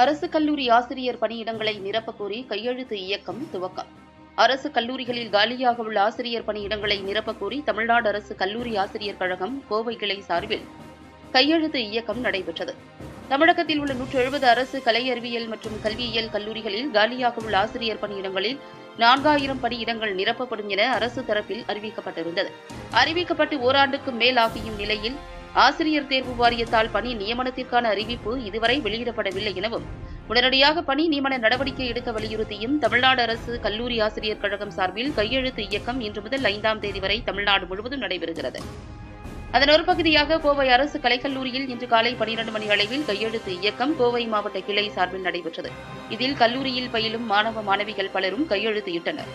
அரசு கல்லூரி ஆசிரியர் பணியிடங்களை நிரப்பக் கோரி கையெழுத்து இயக்கம் துவக்கம். அரசு கல்லூரிகளில் காலியாக உள்ள ஆசிரியர் பணியிடங்களை நிரப்பக் கோரி தமிழ்நாடு அரசு கல்லூரி ஆசிரியர் கழகம் கோவை கிளை சார்பில் கையெழுத்து இயக்கம் நடைபெற்றது. தமிழகத்தில் உள்ள நூற்று எழுபது அரசு கலை அறிவியல் மற்றும் கல்வியியல் கல்லூரிகளில் காலியாக உள்ள ஆசிரியர் பணியிடங்களில் நான்காயிரம் பணியிடங்கள் நிரப்பப்படும் என அரசு தரப்பில் அறிவிக்கப்பட்டிருந்தது. அறிவிக்கப்பட்டு ஓராண்டுக்கும் மேல் ஆகியும் நிலையில் ஆசிரியர் தேர்வு வாரியத்தால் பணி நியமனத்திற்கான அறிவிப்பு இதுவரை வெளியிடப்படவில்லை எனவும் உடனடியாக பணி நியமன நடவடிக்கை எடுக்க வலியுறுத்தியும் தமிழ்நாடு அரசு கல்லூரி ஆசிரியர் கழகம் சார்பில் கையெழுத்து இயக்கம் இன்று முதல் ஐந்தாம் தேதி வரை தமிழ்நாடு முழுவதும் நடைபெறுகிறது. அதன் ஒரு பகுதியாக கோவை அரசு கலைக்கல்லூரியில் இன்று காலை பனிரண்டு மணி அளவில் கையெழுத்து இயக்கம் கோவை மாவட்ட கிளை சார்பில் நடைபெற்றது. இதில் கல்லூரியில் பயிலும் மாணவ மாணவிகள் பலரும் கையெழுத்திட்டனர்.